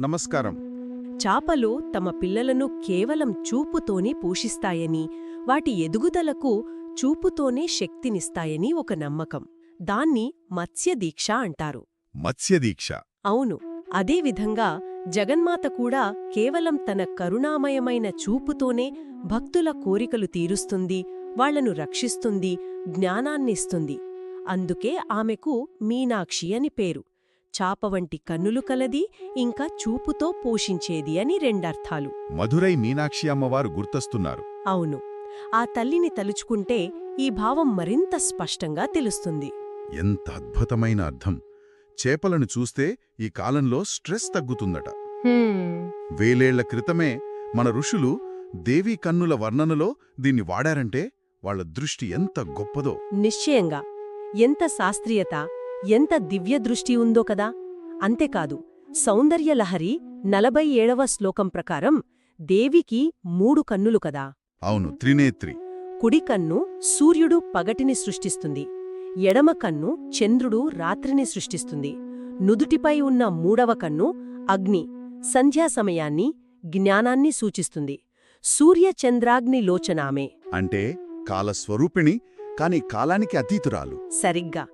నమస్కారం. చాపలు తమ పిల్లలను కేవలం చూపుతోనే పోషిస్తాయని వాటి ఎదుగుదలకు చూపుతోనే శక్తినిస్తాయని ఒక నమ్మకం. దాన్ని మత్స్యదీక్ష అంటారు. మత్స్యదీక్ష. అవును అదేవిధంగా జగన్మాత కూడా కేవలం తన కరుణామయమైన చూపుతోనే భక్తుల కోరికలు తీరుస్తుంది వాళ్ళను రక్షిస్తుంది జ్ఞానాన్నిస్తుంది. అందుకే ఆమెకు మీనాక్షి అని పేరు. చాప వంటి కన్నులు కలది ఇంకా చూపుతో పోషించేది అని రెండర్థాలు. మధురై మీనాక్షి అమ్మవారు గుర్తొస్తున్నారు. అవును. ఆ తల్లిని తలుచుకుంటే ఈ భావం మరింత స్పష్టంగా తెలుస్తుంది. ఎంత అద్భుతమైన అర్థం. చేపలను చూస్తే ఈ కాలంలో స్ట్రెస్ తగ్గుతుందట. వేలేళ్ళ క్రితమే మన ఋషులు దేవీ కన్నుల వర్ణనలో దీన్ని వాడారంటే వాళ్ళ దృష్టి ఎంత గొప్పదో. నిశ్చయంగా. ఎంత శాస్త్రీయత ఎంత దివ్యదృష్టి ఉందో కదా! అంతేకాదు సౌందర్యలహరి నలభై ఏడవ శ్లోకం ప్రకారం దేవికి మూడు కన్నులు కదా! అవును త్రినేత్రి. కుడి కన్ను సూర్యుడు పగటిని సృష్టిస్తుంది ఎడమ కన్ను చంద్రుడు రాత్రిని సృష్టిస్తుంది నుదుటిపై ఉన్న మూడవ కన్ను అగ్ని సంధ్యా సమయాన్ని జ్ఞానాన్ని సూచిస్తుంది సూర్యచంద్రాగ్ని లోచనామే. అంటే కాలస్వరూపిణి కాని కాలానికి అతీతురాలు. సరిగ్గా!